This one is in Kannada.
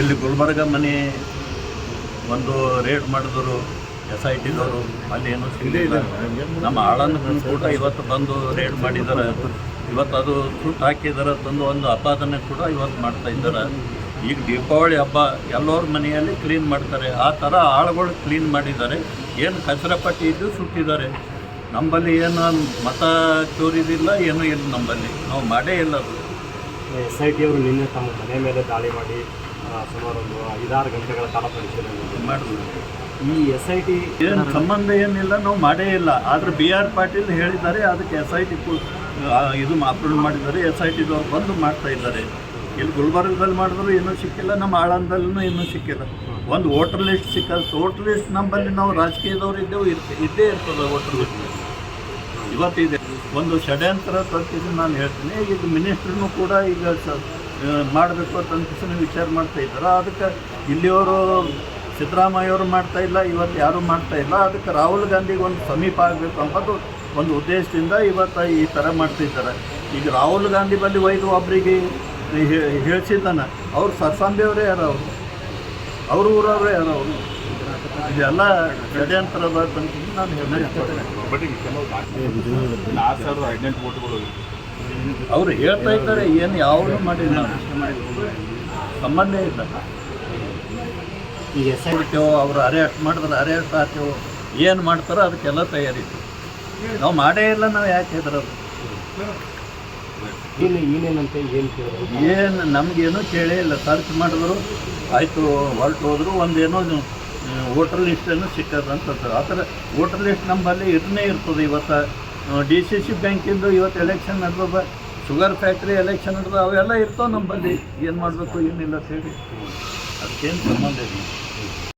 ಇಲ್ಲಿ ಗುಲ್ಬರ್ಗ ಮನೆ ಒಂದು ರೇಡ್ ಮಾಡಿದ್ರು ಎಸ್ ಐ ಟಿದವರು ಅಲ್ಲಿ ಏನೂ ಸಿಗಲಿಲ್ಲ. ನಮ್ಮ ಆಳನ್ನು ಕೂಡ ಇವತ್ತು ಬಂದು ರೇಡ್ ಮಾಡಿದ್ದಾರೆ. ಇವತ್ತು ಅದು ಸುಟ್ಟು ಹಾಕಿದ್ದಾರೆ ತಂದು ಒಂದು ಅಪಾದನೆ ಕೂಡ ಇವತ್ತು ಮಾಡ್ತಾ ಇದ್ದಾರೆ. ಈಗ ದೀಪಾವಳಿ ಹಬ್ಬ ಎಲ್ಲರ ಮನೆಯಲ್ಲಿ ಕ್ಲೀನ್ ಮಾಡ್ತಾರೆ. ಆ ಥರ ಆಳುಗಳು ಕ್ಲೀನ್ ಮಾಡಿದ್ದಾರೆ. ಏನು ಕಸರ ಪಟ್ಟಿ ಇದ್ದು ಸುಟ್ಟಿದ್ದಾರೆ. ನಮ್ಮಲ್ಲಿ ಏನು ಮತ ಚೋರಿದಿಲ್ಲ ಏನೂ ಇಲ್ಲ ನಮ್ಮಲ್ಲಿ ನಾವು ಮಾಡೇ ಇಲ್ಲ ಅದು. ಎಸ್ ಐ ಟಿ ಅವರು ನಿನ್ನೆ ತಮ್ಮ ಮನೆ ಮೇಲೆ ದಾಳಿ ಮಾಡಿ ಸುಮಾರು ಒಂದು ಐದಾರು ಗಂಟೆಗಳ ಕಾಲ ಮಾಡಿದ್ರು. ಮಾಡಿದ್ರು. ಈ ಎಸ್ ಐ ಟಿ ಏನು ಸಂಬಂಧ ಏನಿಲ್ಲ ನಾವು ಮಾಡೇ ಇಲ್ಲ. ಆದರೆ ಬಿ ಆರ್ ಪಾಟೀಲ್ ಹೇಳಿದ್ದಾರೆ ಅದಕ್ಕೆ ಎಸ್ ಐ ಟಿ ಇದು ಅಪ್ರೂವ್ ಮಾಡಿದ್ದಾರೆ. ಎಸ್ ಐ ಟಿದವ್ರು ಬಂದು ಮಾಡ್ತಾ ಇದ್ದಾರೆ. ಇಲ್ಲಿ ಗುಲ್ಬರ್ಗದಲ್ಲಿ ಮಾಡಿದ್ರು ಇನ್ನೂ ಸಿಕ್ಕಿಲ್ಲ. ನಮ್ಮ ಆಳಂದಲ್ಲೂ ಇನ್ನೂ ಸಿಕ್ಕಿಲ್ಲ. ಒಂದು ವೋಟರ್ ಲಿಸ್ಟ್ ಸಿಕ್ಕಲ್ಲ ವೋಟರ್ ಲಿಸ್ಟ್ ನಮ್ಮಲ್ಲಿ ನಾವು ರಾಜಕೀಯದವ್ರು ಇದ್ದೇವೆ ಇರ್ತ ಇದ್ದೇ ಇರ್ತದೆ ವೋಟರ್ ಲಿಸ್ಟ್. ಇವತ್ತಿದೆ. ಒಂದು ಷಡ್ಯಂತ್ರ ತರ್ತಿದ್ದು ನಾನು ಹೇಳ್ತೀನಿ. ಈಗ ಮಿನಿಸ್ಟ್ರನ್ನು ಕೂಡ ಈಗ ಮಾಡಬೇಕು ಅಂತ ಅನ್ಕಿಸಿ ವಿಚಾರ ಮಾಡ್ತಾ ಇದ್ದಾರೆ. ಅದಕ್ಕೆ ಇಲ್ಲಿಯವರು ಸಿದ್ದರಾಮಯ್ಯವರು ಮಾಡ್ತಾ ಇಲ್ಲ ಇವತ್ತು ಯಾರೂ ಮಾಡ್ತಾ ಇಲ್ಲ. ಅದಕ್ಕೆ ರಾಹುಲ್ ಗಾಂಧಿಗೆ ಒಂದು ಸಮೀಪ ಆಗಬೇಕು ಅಂಬದು ಒಂದು ಉದ್ದೇಶದಿಂದ ಇವತ್ತು ಈ ಥರ ಮಾಡ್ತಾ ಇದ್ದಾರೆ. ಈಗ ರಾಹುಲ್ ಗಾಂಧಿ ಬಳಿ ಒಯ್ದು ಒಬ್ಬರಿಗೆ ಹೇಳ್ಸಿದ್ದಾನೆ. ಅವ್ರು ಸರ್ಸಾಂಬಿಯವರೇ ಯಾರು ಅವರು? ಅವ್ರ ಊರವರೇ ಯಾರು ಅವರು? ಇದೆಲ್ಲ ಷಡ್ಯಂತರ ಅಂತ ನಾನು ಹೇಳ್ತೀನಿ ಅವ್ರು ಹೇಳ್ತಾ ಇದ್ದಾರೆ ಏನು ಯಾವುದು ಮಾಡಿಲ್ಲ. ಸಂಬಂಧ ಇಲ್ಲ. ಈಗ ಎಸ್ ಐ ಅವರು ಅರೆಸ್ಟ್ ಮಾಡಿದ್ರೆ ಅರೆಸ್ಟ್ ಆಗ್ತೇವೋ ಏನು ಮಾಡ್ತಾರೋ ಅದಕ್ಕೆಲ್ಲ ತಯಾರಿ. ನಾವು ಮಾಡೇ ಇಲ್ಲ ನಾವು ಯಾಕೆ ಹೆದರೋದು? ಏನು ಏನೇನಂತೆ ಏನು ಏನು ನಮಗೇನು ಕೇಳೇ ಇಲ್ಲ. ಸರ್ಚ್ ಮಾಡಿದ್ರು ಆಯಿತು ಹೊರಟು ಹೋದ್ರು ಒಂದೇನೋ ವೋಟರ್ ಲಿಸ್ಟನ್ನು ಸಿಕ್ಕದ ಅಂತ ಆ ಥರ ವೋಟರ್ ಲಿಸ್ಟ್ ನಮ್ಮಲ್ಲಿ ಇರನೇ ಇರ್ತದೆ ಇವತ್ತು. ಡಿ ಸಿ ಸಿ ಬ್ಯಾಂಕಿಂದು ಇವತ್ತು ಎಲೆಕ್ಷನ್ ನಡೆದದ ಶುಗರ್ ಫ್ಯಾಕ್ಟ್ರಿ ಎಲೆಕ್ಷನ್ ನಡೆದ, ಅವೆಲ್ಲ ಇರ್ತಾವೆ ನಮ್ಮಲ್ಲಿ ಏನು ಮಾಡಬೇಕು, ಏನಿಲ್ಲ ಅಂತ ಹೇಳಿ. ಅದಕ್ಕೇನು ಸಂಬಂಧ ಇಲ್ಲ.